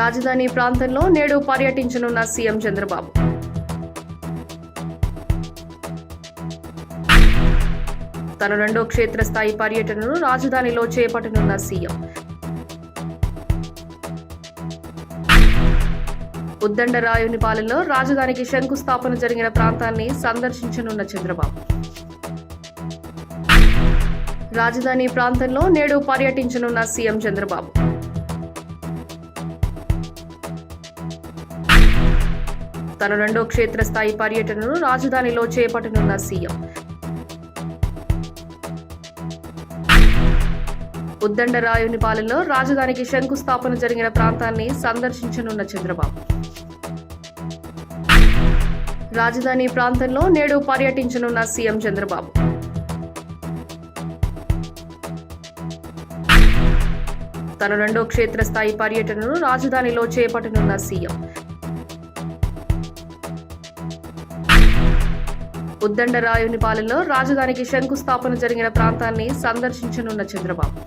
రాజధాని ప్రాంతంలో నేడు పర్యటించనున్న సీఎం చంద్రబాబు. తన రెండో క్షేత్రస్థాయి పర్యటనను రాజధానిలో చేపట్టనున్న సీఎం. ఉద్దండరాయునిపాలెంలో రాజధానికి శంకుస్థాపన జరిగిన ప్రాంతాన్ని సందర్శించనున్న చంద్రబాబు. రాజధాని ప్రాంతంలో నేడు పర్యటించనున్న సీఎం చంద్రబాబు. తన రెండో క్షేత్రస్థాయి పర్యటనను రాజధానిలో చేపట్టనున్న సీఎం. ఉద్దండరాయునిపాలెంలో రాజధానికి శంకుస్థాపన జరిగిన ప్రాంతాన్ని సందర్శించనున్న చంద్రబాబు. రాజధాని ప్రాంతంలో నేడు పర్యటించనున్న సీఎం చంద్రబాబు. తన రెండో క్షేత్రస్థాయి పర్యటనను రాజధానిలో చేపట్టనున్న సీఎం. ఉద్దండరాయునిపాలెంలో రాజధానికి శంకుస్థాపన జరిగిన ప్రాంతాన్ని సందర్శించనున్న చంద్రబాబు.